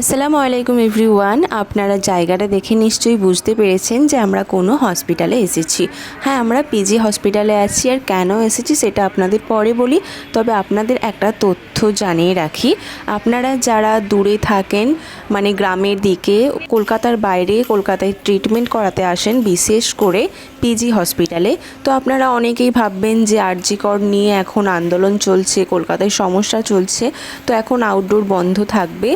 আসসালামু আলাইকুম এভরিওয়ান। আপনারা জায়গাটা দেখে নিশ্চয়ই বুঝতে পেরেছেন যে আমরা কোনো হসপিটালে এসেছি। হ্যাঁ আমরা পিজি হসপিটালে আছি আর কেন এসেছি সেটা আপনাদের পরে বলি। তবে আপনাদের একটা তথ্য জানিয়ে রাখি। আপনারা যারা দূরে থাকেন মানে গ্রামের দিকে, কলকাতার বাইরে কলকাতায় ট্রিটমেন্ট করাতে আসেন, বিশেষ করে পিজি হসপিটালে, তো আপনারা অনেকেই ভাববেন যে আরজিকর নিয়ে এখন আন্দোলন চলছে, কলকাতায় সমস্যা চলছে, তো এখন আউটডোর বন্ধ থাকবে।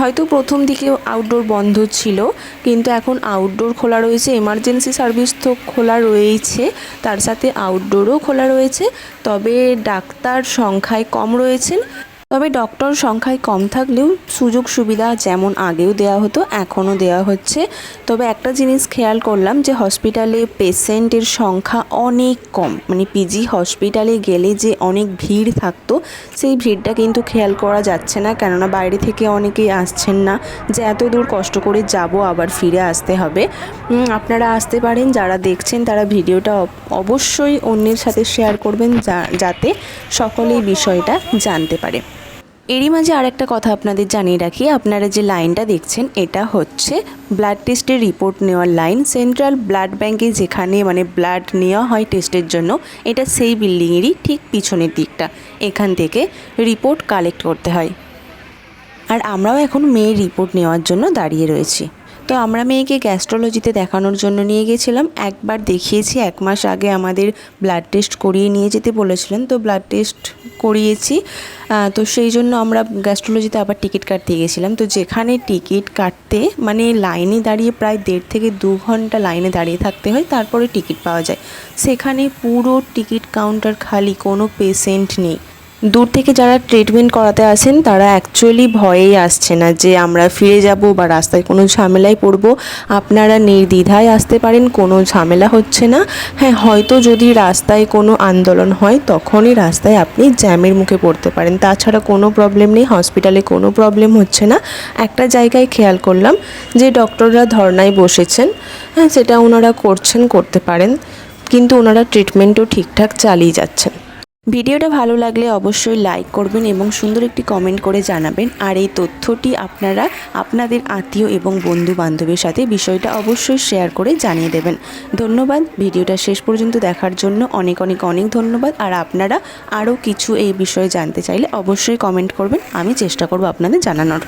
হয়তো প্রথম দিকে আউটডোর বন্ধ ছিল, কিন্তু এখন আউটডোর খোলা রয়েছে এমার্জেন্সি সার্ভিস তো খোলা রয়েছে, তার সাথে আউটডোরও খোলা রয়েছে, তবে ডাক্তার সংখ্যায় কম রয়েছেন। তবে ডক্টর সংখ্যায় কম থাকলেও সুযোগ সুবিধা যেমন আগেও দেওয়া হতো, এখনও দেওয়া হচ্ছে। তবে একটা জিনিস খেয়াল করলাম যে হসপিটালে পেশেন্টের সংখ্যা অনেক কম। মানে পিজি হসপিটালে গেলে যে অনেক ভিড় থাকতো, সেই ভিড়টা কিন্তু খেয়াল করা যাচ্ছে না। কেননা বাইরে থেকে অনেকেই আসছেন না যে এত দূর কষ্ট করে যাব, আবার ফিরে আসতে হবে। আপনারা আসতে পারেন, যারা দেখছেন তারা ভিডিওটা অবশ্যই অন্যের সাথে শেয়ার করবেন যাতে সকলেই বিষয়টা জানতে পারে। এরই মাঝে আরেকটা কথা আপনাদের জানিয়ে রাখি। আপনারা যে লাইনটা দেখছেন, এটা হচ্ছে ব্লাড টেস্টের রিপোর্ট নেওয়ার লাইন সেন্ট্রাল ব্লাড ব্যাঙ্কে যেখানে মানে ব্লাড নেওয়া হয় টেস্টের জন্য, এটা সেই বিল্ডিংয়েরই ঠিক পিছনের দিকটা। এখান থেকে রিপোর্ট কালেক্ট করতে হয়। আর আমরাও এখন মেয়ের রিপোর্ট নেওয়ার জন্য দাঁড়িয়ে রয়েছি। তো আমরা মেয়েকে গ্যাস্ট্রোলজিতে দেখানোর জন্য নিয়ে গেছিলাম। একবার দেখিয়েছি, এক মাস আগে আমাদের ব্লাড টেস্ট করিয়ে নিয়ে যেতে বলেছিলেন, তো ব্লাড টেস্ট করিয়েছি। তো সেই জন্য আমরা গ্যাস্ট্রোলজিতে আবার টিকিট কাটতে গেছিলাম। তো যেখানে টিকিট কাটতে মানে লাইনে দাঁড়িয়ে প্রায় দেড় থেকে দু ঘণ্টা লাইনে দাঁড়িয়ে থাকতে হয়, তারপরে টিকিট পাওয়া যায়। সেখানে পুরো টিকিট কাউন্টার খালি, কোনো পেশেন্ট নেই। দূর থেকে যারা ট্রিটমেন্ট করাতে আসেন, তারা অ্যাকচুয়ালি ভয়েই আসছে না যে আমরা ফিরে যাব বা রাস্তায় কোনো ঝামেলায় পড়ব। আপনারা নির্দ্বিধায় আসতে পারেন, কোনো ঝামেলা হচ্ছে না। হ্যাঁ হয়তো যদি রাস্তায় কোনো আন্দোলন হয়, তখনই রাস্তায় আপনি জ্যামের মুখে পড়তে পারেন। তাছাড়া কোনো প্রবলেম নেই হসপিটালে কোনো প্রবলেম হচ্ছে না। একটা জায়গায় খেয়াল করলাম যে ডক্টররা ধর্নায় বসেছেন। হ্যাঁ সেটা ওনারা করছেন, করতে পারেন। কিন্তু ওনারা ট্রিটমেন্টও ঠিকঠাক চালিয়ে যাচ্ছেন। ভিডিওটা ভালো লাগলে অবশ্যই লাইক করবেন এবং সুন্দর একটি কমেন্ট করে জানাবেন। আর এই তথ্যটি আপনারা আপনাদের আত্মীয় এবং বন্ধু বান্ধবের সাথে বিষয়টা অবশ্যই শেয়ার করে জানিয়ে দেবেন। ধন্যবাদ, ভিডিওটা শেষ পর্যন্ত দেখার জন্য অনেক অনেক অনেক ধন্যবাদ। আর আপনারা আরও কিছু এই বিষয়ে জানতে চাইলে অবশ্যই কমেন্ট করবেন, আমি চেষ্টা করব আপনাদের জানানোর।